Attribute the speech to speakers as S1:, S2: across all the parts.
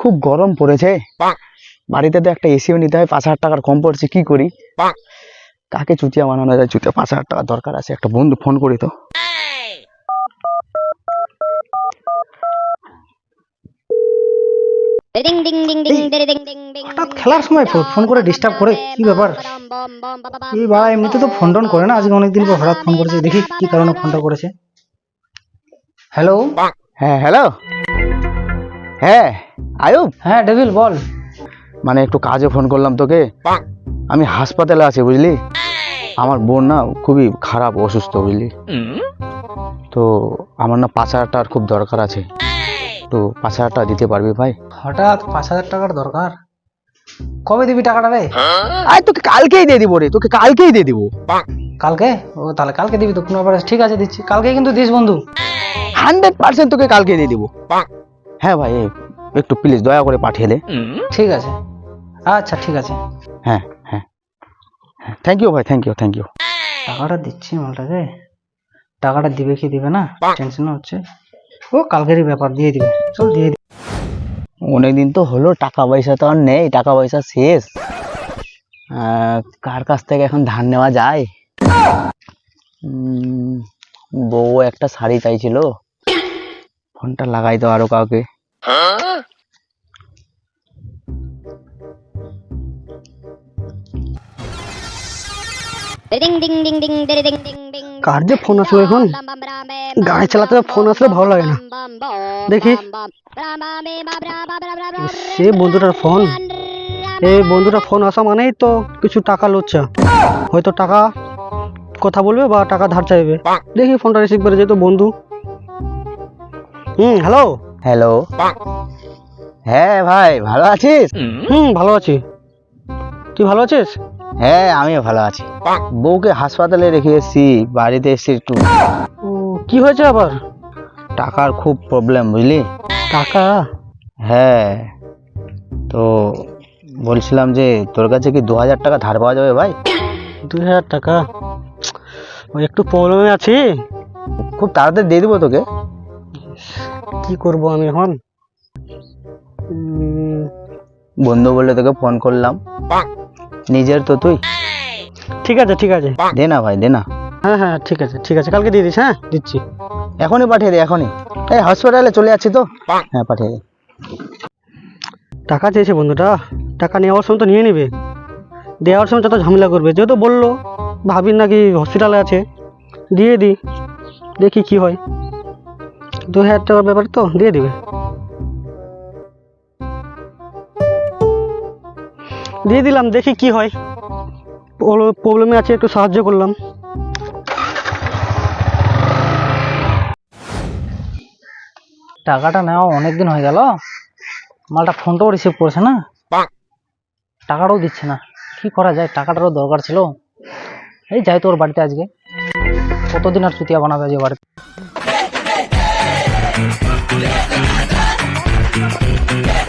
S1: খুব গরম পড়েছে। বাড়িতে তো একটা এসিও নিতে হয় পাঁচ হাজার টাকার কম পড়ছে কি করি? কাকে চুতিয়া বানানো যায় চুতিয়া পাঁচ হাজার টাকা দরকার আছে। একটা বন্ধু ফোন করি তো।
S2: হঠাৎ খেলার সময় ফোন করে ডিস্টার্ব করে কি ব্যাপার? এই বাড়া এমনিতে তো ফোন টোন করে না আজকে অনেকদিন পর হঠাৎ ফোন করেছে দেখি কি কারণে ফোনটা করেছে। হ্যালো
S1: হ্যাঁ হ্যালো হ্যাঁ আয়ুব?
S2: হ্যাঁ ডেভিল বল।
S1: মানে একটু কাজে ফোন করলাম তোকে। আমি হাসপাতালে আছি বুঝলি? আমার বোন না খুবই খারাপ অসুস্থ বুঝলি? তো আমার না পাঁচ হাজার টাকার খুব দরকার আছে। তো পাঁচ হাজার টাকা দিতে পারবি ভাই?
S2: হঠাৎ পাঁচ হাজার টাকার দরকার? কবে দিবি টাকাটা রে?
S1: আয় তোকে কালকেই দিয়ে দিব রে তোকে কালকেই দিয়ে দিব।
S2: কালকে? ও তাহলে কালকে দিবি তো কোনো ব্যাপার। ঠিক আছে দিচ্ছি। কালকে কিন্তু দিস বন্ধু।
S1: হান্ড্রেড পার্সেন্ট তোকে কালকে দিয়ে দিব। হ্যাঁ ভাই একটু প্লিজ দয়া করে পাঠিয়ে দে।
S2: ঠিক আছে। আচ্ছা ঠিক আছে।
S1: হ্যাঁ হ্যাঁ হ্যাঁ। থ্যাংক ইউ ভাই থ্যাংক ইউ থ্যাংক ইউ
S2: টাকাটা দিচ্ছি মালটাকে। টাকাটা দিবে কি দিবে না? টেনশন হচ্ছে। ও কালকেরই ব্যাপার দিয়ে দিবে। চল দিয়ে দিবে।
S1: অনেকদিন তো হলো টাকা পয়সা তো আর নেই টাকা পয়সা শেষ। আহ, কার কাছ থেকে এখন ধার নেওয়া যায়? উম, বউ একটা শাড়ি চাইছিল। ফোনটা লাগাই তো আরও কাউকে।
S3: ডিং ডিং ডিং ডিং ding.
S2: কার যে ফোন আসলো এখন? গাড়ি চালাতে ফোন আসলে ভালো লাগে না। দেখি। সে বন্ধুটার ফোন। এই বন্ধুটার ফোন আসা মানেই তো কিছু টাকা লুচ্ছা হয়তো টাকা কথা বলবে বা টাকা ধার চাইবে। দেখি ফোনটা রিসিভ করে যেত বন্ধু। হুম হ্যালো
S1: হ্যালো হ্যাঁ ভাই ভালো আছিস?
S2: হুম ভালো আছি। তুই ভালো আছিস?
S1: হ্যাঁ আমিও ভালো আছি। বউকে হাসপাতালে রেখে এসেছি বাড়িতে এসেছি একটু।
S2: কি হয়েছে আবার?
S1: টাকার খুব প্রবলেম বুঝলি?
S2: টাকা?
S1: হ্যাঁ তো বলছিলাম যে তোর কাছে কি দু হাজার টাকা ধার পাওয়া যাবে ভাই?
S2: দু হাজার টাকা? ওই একটু প্রবলেমে আছি?
S1: খুব তাড়াতাড়ি দিয়ে দেবো তোকে।
S2: কি করব আমি এখন?
S1: বন্ধু বলে তোকে ফোন করলাম। নিজের তো তুই।
S2: ঠিক আছে ঠিক আছে।
S1: দে না ভাই দে না।
S2: হ্যাঁ হ্যাঁ ঠিক আছে ঠিক আছে। কালকে দিয়ে দিস হ্যাঁ? দিচ্ছি।
S1: এখনই পাঠিয়ে দে এখনই। এই হসপিটালে চলে যাচ্ছি তো। হ্যাঁ পাঠিয়ে দে।
S2: টাকা চেয়েছে বন্ধুটা। টাকা নেওয়ার সময় তো নিয়ে নেবে। দেওয়ার সময় যত ঝামেলা করবে। যেহেতু বলল ভাবির নাকি হসপিটালে আছে। দিয়ে দিই দেখি কি হয়। দু হাজার টাকার ব্যাপার তো দিয়ে দিবে। দিয়ে দিলাম দেখি কি হয়। প্রবলেমে আছে একটু সাহায্য করলাম। টাকাটা নেওয়া অনেক দিন হয়ে গেল। মালটা ফোনটাও রিসিভ করছে না। টাকাটাও দিচ্ছে না। কি করা যায়? টাকাটারও দরকার ছিল। এই যাই তোর বাড়িতে আজকে। কতদিন আর চুতিয়া বানাবে যে বাড়িতে?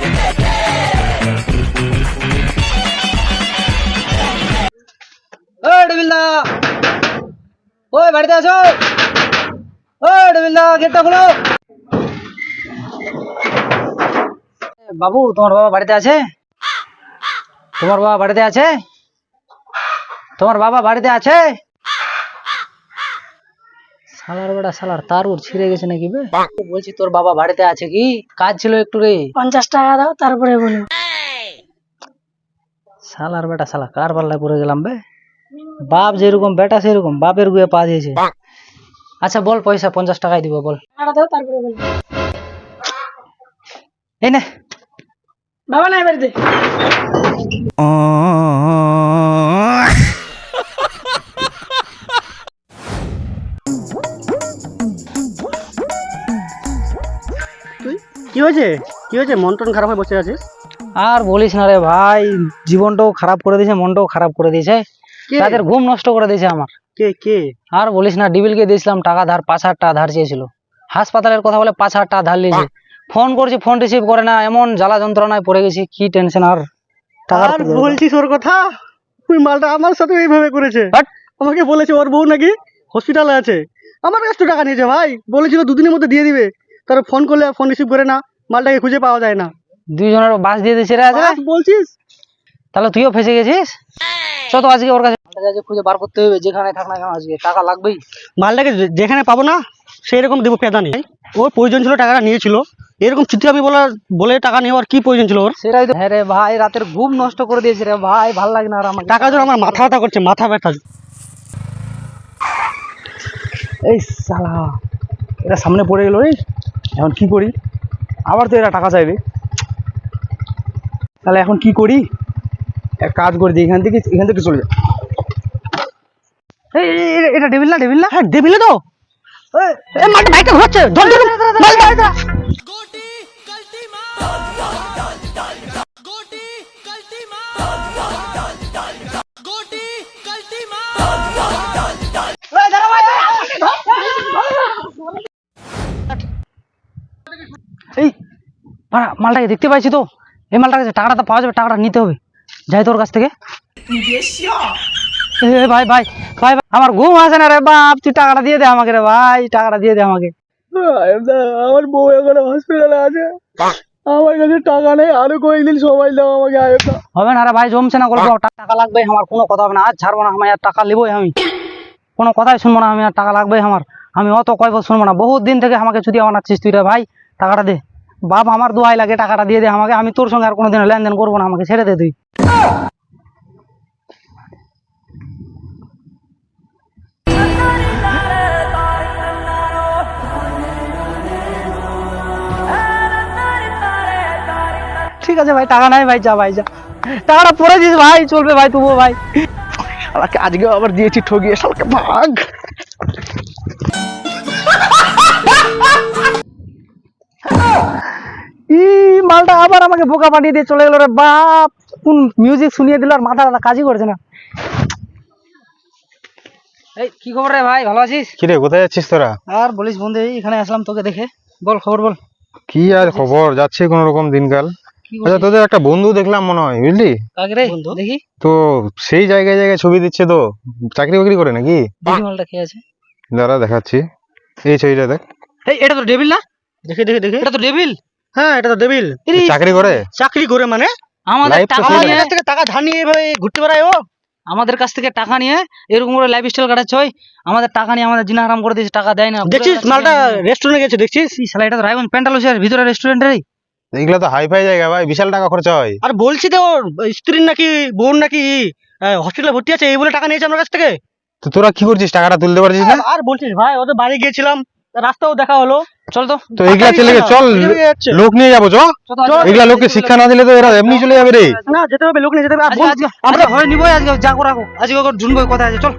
S2: ওই ডেবিলদা ওই বাড়িতে আছো ওই ডেবিলদা গেটটা খোলো। বাবু তোমার বাবা বাড়িতে আছে? তোমার বাবা বাড়িতে আছে? তোমার বাবা বাড়িতে আছে? শালার বেটা শালার তার ওর ছিঁড়ে গেছে নাকি বে? বলছি তোর বাবা বাড়িতে আছে কি? কাজ ছিল একটু রে।
S4: পঞ্চাশ টাকা দাও তারপরে বলো।
S2: শালার বেটা শালা কার পাল্লায় পড়ে গেলাম বে? বাপ যেরকম বেটা সেরকম বাপের গুয়ে পা দিয়েছে। আচ্ছা বল পয়সা পঞ্চাশ টাকাই দিব বল।
S4: দাও তারপরে বলো।
S2: এই নে।
S4: বাবা নাই বাড়িতে।
S2: কি হয়েছে? কি হয়েছে? মন টন খারাপ হয়ে বসে আছিস? আর বলিস না রে ভাই জীবনটাও খারাপ করে দিয়েছে মনটাও খারাপ করে দিয়েছে। তাদের ঘুম নষ্ট করে দিয়েছে আমার। কে কে? আর বলিস না ডিবিলকে দিয়েছিলাম টাকা ধার পাঁচ হাজার টাকা ধার চেয়েছিল। হাসপাতালের কথা বলে পাঁচ হাজার টাকা ধার নিয়েছে। ফোন করছি ফোন রিসিভ করে না এমন জ্বালা যন্ত্রণায় পড়ে গেছি কি টেনশন আর
S5: আর বলছিস ওর কথা? ওই মালটা আমার সাথে এইভাবে করেছে। আমাকে বলেছে ওর বউ নাকি হসপিটালে আছে। আমার কাছ টাকা নিয়েছে ভাই বলেছিল দুদিনের মধ্যে দিয়ে দিবে। তার ফোন করলে ফোন রিসিভ করে না মালটাকে খুঁজে পাওয়া যায় না।
S2: দুইজনের বাস দিয়ে দিয়েছে রে
S5: বলছিস?
S2: তাহলে তুইও ফেসে গেছিস? চ তো আজকে ওর কাছে মালটাকে খুঁজে বার করতে হবে যেখানে থাক না কেন আজকে। টাকা লাগবেই।
S5: মালটাকে যেখানে পাবো না সেই রকম দেবো পেদা নেই ওর প্রয়োজন ছিল টাকাটা নিয়েছিল। এরকম আমি বলার বলে টাকা নেওয়ার কি প্রয়োজন ছিল ওর?
S2: সেটাই তো হ্যাঁ রে ভাই রাতের ঘুম নষ্ট করে দিয়েছে রে ভাই ভালো লাগে না আর আমাকে
S5: টাকা জন্য আমার মাথা ব্যথা করছে মাথা ব্যথা।
S1: এই সালা এরা সামনে পড়ে গেল রে। এখন কি করি? আবার তো এরা টাকা চাইবে। তাহলে এখন কি করি? এক কাজ করে দিই এখান থেকে এখান থেকে চলে যা।
S2: এটা ডেবিল না ডেবিল না?
S5: হ্যাঁ দেবিলে তো। এই মালটা ধর ধর
S2: এই মালটাকে দেখতে পাইছি তো। এই মালটার কাছে টাকাটা তো পাওয়া যাবে টাকাটা নিতে হবে। যাই তোর কাছ থেকে। ভাই ভাই ভাই আমার ঘুম আসে না রে বাপ। তুই টাকাটা দিয়ে দে আমাকে রে ভাই টাকাটা দিয়ে দে আমাকে।
S5: আমার বউ এখন হসপিটালে আছে। আমার কাছে টাকা নেই আরও কয়েকদিন সময় দাও আমাকে আয়োটা
S2: হবে না রে ভাই জমছে না গল্প। টাকা লাগবে আমার কোনো কথা হবে না। আজ ছাড়বো না আমি আর টাকা নেবই আমি। কোনো কথাই শুনব না আমি আর টাকা লাগবে আমার। আমি অত কয় বছর শুনব না। বহুত দিন থেকে আমাকে ছুটি বানাচ্ছিস তুই রে ভাই টাকাটা দে। বাপ, আমার দোয়াই লাগে, টাকাটা দিয়ে দে আমাকে, আমি তোর সঙ্গে আর কোনোদিন লেনদেন করব না, আমাকে ছেড়ে দে তুই। ঠিক আছে ভাই, টাকা নাই ভাই, যা ভাই, যা। টাকাটা পরে দিস ভাই, চলবে ভাই, তবুও ভাই।
S1: আজকে আবার দিয়েছি ঠগিয়ে, শালাকে ভাগ।
S2: মালটা আবার আমাকে বোকা পাঠিয়ে দিয়ে চলে গেল রে বাপ। কোন মিউজিক শুনিয়ে দিল আর মাথা ব্যথা কাজই করছে না। এই কি খবর রে ভাই? ভালো আছিস?
S6: কিরে কোথায় যাচ্ছিস তোরা?
S2: আর বলিস বন্ধু এখানে আসলাম তোকে দেখে। বল খবর বল।
S6: কি আর খবর? যাচ্ছে কোন রকম দিনকাল। আচ্ছা তোদের একটা বন্ধু দেখলাম মনে হয় বুঝলি?
S2: কাকে রে? দেখি।
S6: তো সেই জায়গায় জায়গায় ছবি দিচ্ছে তো। চাকরি বাকরি করে নাকি?
S2: দেখি মালটা কে আছে।
S6: দাঁড়া দেখাচ্ছি। এই ছবিটা দেখ।
S2: এই এটা তো ডেভিল না?
S5: দেখে দেখে দেখে।
S2: এটা তো ডেভিল
S5: হ্যাঁ এটা তো দেবিল
S6: চাকরি করে?
S5: চাকরি করে মানে?
S2: আমাদের টাকা নিয়ে
S5: কাছ থেকে টাকা ধার নিয়ে এভাবে ঘুরতে বেড়ায় ও।
S2: আমাদের কাছ থেকে টাকা নিয়ে এরকম করে লাইফ স্টাইল কাটাচ্ছে ওই। আমাদের টাকা নিয়ে আমাদের জিনা হারাম করে দিয়েছে টাকা দেয় না
S5: দেখছিস মালটা রেস্টুরেন্টে গেছে দেখছিস?
S2: এই শালা এটা তো রায়গঞ্জ প্যান্টালোসের ভিতরে রেস্টুরেন্টের
S6: এগুলো তো হাই ফাই জায়গা ভাই বিশাল টাকা খরচা হয়।
S5: আর বলছি তো ওর স্ত্রীর নাকি বোন নাকি হসপিটালে ভর্তি আছে এই বলে টাকা নিয়েছে আমার কাছ থেকে?
S6: তো তোরা কি করছিস? টাকাটা তুলতে পারছিস না?
S5: আর বলছিস ভাই ওদের বাড়ি গিয়েছিলাম। রাস্তাও দেখা হলো
S2: চল তো
S6: তো এগুলা চল
S5: এদিকে যাচ্ছে।
S6: লোক নিয়ে যাব চ
S2: চল
S6: এগুলা লোককে শিক্ষা না দিলে তো এরা এমনি চলে যাবে রে
S5: না যেতে হবে লোক নিয়ে যেতে হবে
S2: আজকে আজকে আমরা ধরে নিবো আজকে যা করা হোক। আজকে ওকে ঢুনবো কথা আছে চল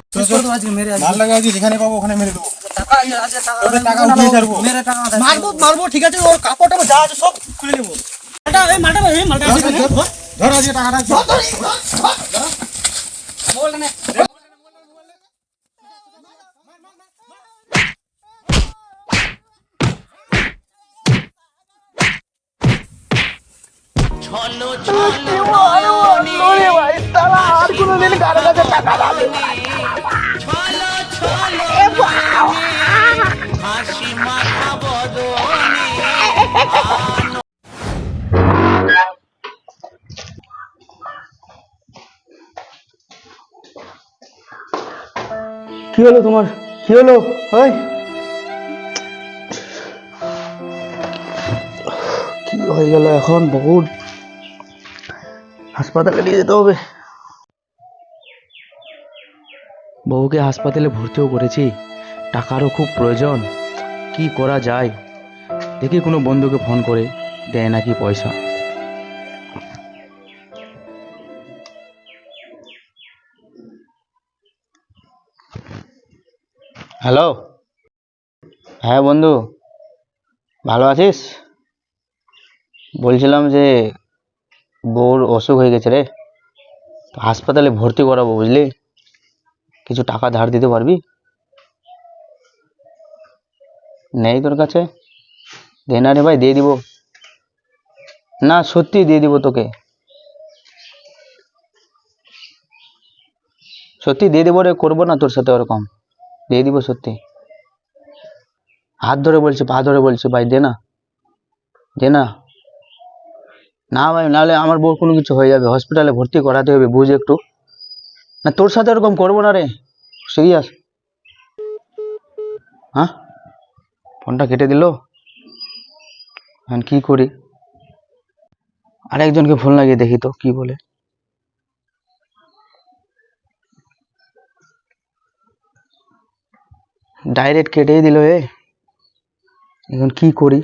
S2: আজকে মেরে
S6: মাল লাগা আছে যেখানে পাবো ওখানে মেরে দেবো
S2: টাকা আছে টাকা
S6: টাকা উঠিয়ে ছাড়বো
S2: মেরে টাকা
S5: মারবো মারবো ঠিক আছে ওর কাপড়টা যা আছে সব খুলে নেব মালটা এই মালটা এই মালটা আছে এখানে।
S6: ধর
S1: কি হলো তোমার? কি হলো? ওই। কি হয়ে গেল এখন? বহুত হাসপাতালে নিয়ে যেতে হবে। বউকে হাসপাতালে ভর্তিও করেছি। টাকারও খুব প্রয়োজন। কি করা যায়? দেখি কোনো বন্ধুকে ফোন করে দেয় নাকি পয়সা। হ্যালো? হ্যাঁ বন্ধু ভালো আছিস? বলছিলাম যে বউর অসুখ হয়ে গেছে রে। হাসপাতালে ভর্তি করাবো, বুঝলি? কিছু টাকা ধার দিতে পারবি? নেই তোর কাছে? দে না রে ভাই, দিয়ে দিব। না, সত্যি দিয়ে দিব তোকে। সত্যি দিয়ে দেবো রে, করব না তোর সাথে ওরকম। দিয়ে দিব সত্যি। হাত ধরে বলছি, পা ধরে বলছি, ভাই, দে না। দে না। না ভাই, নাহলে আমার বউ কোনো কিছু হয়ে যাবে। হসপিটালে ভর্তি করাতে হবে, বুঝ একটু। না, তোর সাথে ওরকম করব না রে। সিরিয়াস হ্যাঁ? ফোনটা কেটে দিল? এখন কি করি? আরেকজনকে ফোন লাগিয়ে দেখি তো, কি বলে। ডাইরেক্ট কেটেই দিল এ। এখন কি করি?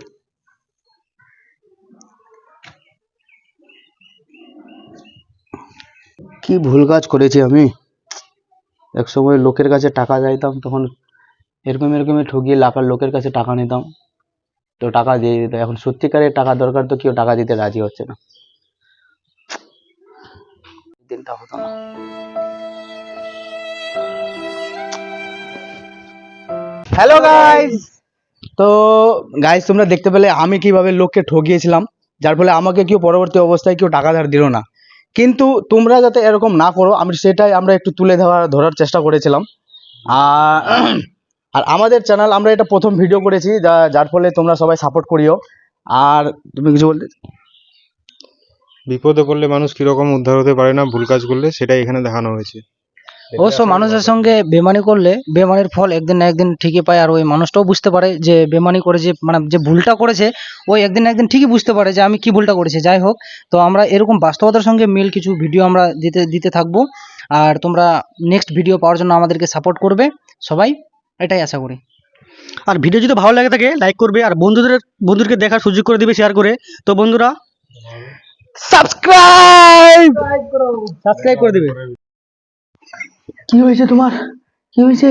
S1: কি ভুল কাজ করেছি আমি? এক সময় লোকের কাছে টাকা চাইতাম, তখন এরকম এরকমই ঠকিয়ে লাখার লোকের কাছে টাকা নিতাম। তো টাকা দিয়ে দিত, এখন সত্যিকারের টাকা দরকার তো কেউ টাকা দিতে রাজি হচ্ছে না। দিনটা হতো না। হ্যালো গাইস তো গাইস তোমরা দেখতে পেলে আমি কীভাবে লোককে ঠকিয়েছিলাম যার ফলে আমাকে কেউ পরবর্তী অবস্থায় কেউ টাকা ধার দিল না। কিন্তু তোমরা যাতে এরকম না করো, আমি সেটাই আমরা একটু তুলে ধরার ধরার চেষ্টা করেছিলাম। আর আমাদের চ্যানেল আমরা এটা প্রথম ভিডিও করেছি, যা, যার ফলে তোমরা সবাই সাপোর্ট করিও। আর, তুমি কিছু বলতে?
S6: বিপদে পড়লে মানুষ কীরকম উদ্ধার হতে পারে না, ভুল কাজ করলে, সেটাই এখানে দেখানো হয়েছে।
S2: অবশ্য মানুষের সঙ্গে বেমানি করলে বেমানির ফল একদিন না একদিন ঠিকই পায় আর ওই মানুষটাও বুঝতে পারে যে বেমানি করে যে মানে যে ভুলটা করেছে ওই একদিন না একদিন ঠিকই বুঝতে পারে যে আমি কি ভুলটা করেছি। যাই হোক তো আমরা এরকম বাস্তবতার সঙ্গে মিল কিছু ভিডিও আমরা দিতে দিতে থাকব। আর তোমরা নেক্সট ভিডিও পাওয়ার জন্য আমাদেরকে সাপোর্ট করবে। সবাই এটাই আশা করি।
S5: আর ভিডিও যদি ভালো লাগে থাকে লাইক করবে আর বন্ধুদের বন্ধুদেরকে দেখার সুযোগ করে দিবে শেয়ার করে। তো বন্ধুরা সাবস্ক্রাইব সাবস্ক্রাইব করে দিবে।
S1: কি হয়েছে তোমার? কি হয়েছে?